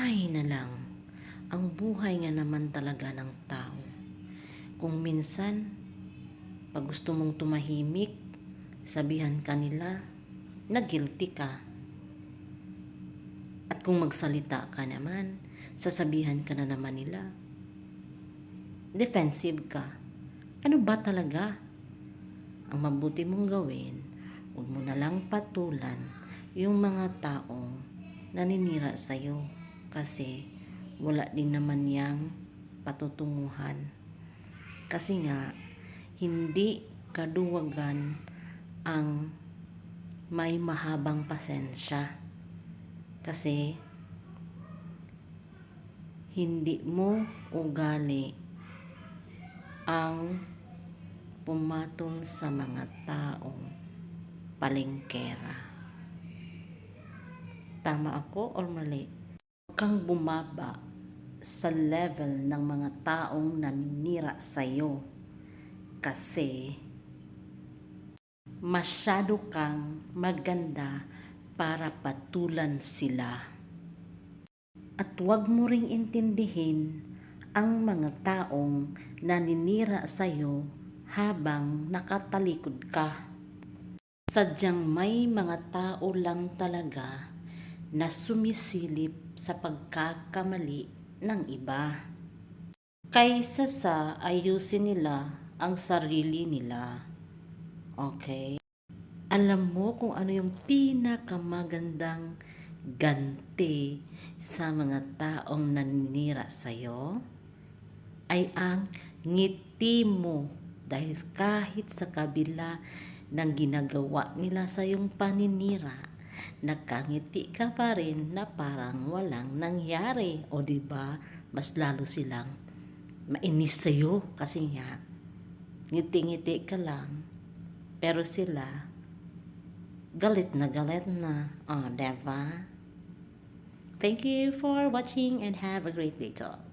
Ay na lang, ang buhay nga naman talaga ng tao. Kung minsan, pag gusto mong tumahimik, sabihan ka nila na guilty ka. At kung magsalita ka naman, sasabihan ka na naman nila. Defensive ka. Ano ba talaga? Ang mabuti mong gawin, huwag mo na lang patulan yung mga taong naninira sa'yo kasi wala din naman yang patutunguhan. Kasi nga, hindi kaduwagan ang may mahabang pasensya. Kasi, hindi mo ugali ang pumatol sa mga taong palengkera. Tama ako or mali? Kang bumaba sa level ng mga taong naninira sa'yo kasi masyado kang maganda para patulan sila. At huwag mo ring intindihin ang mga taong naninira sa'yo habang nakatalikod ka. Sadyang may mga tao lang talaga na sumisilip sa pagkakamali ng iba. Kaysa sa ayusin nila ang sarili nila. Okay? Alam mo kung ano yung pinakamagandang ganti sa mga taong naninira sa'yo? Ay ang ngiti mo dahil kahit sa kabila ng ginagawa nila sa iyong paninira, nagkangiti ka pa rin na parang walang nangyari. O di ba mas lalo silang mainis sa'yo kasi nga, ngiti-ngiti ka lang. Pero sila, galit na galit na. O, oh, diba? Thank you for watching and have a great day all.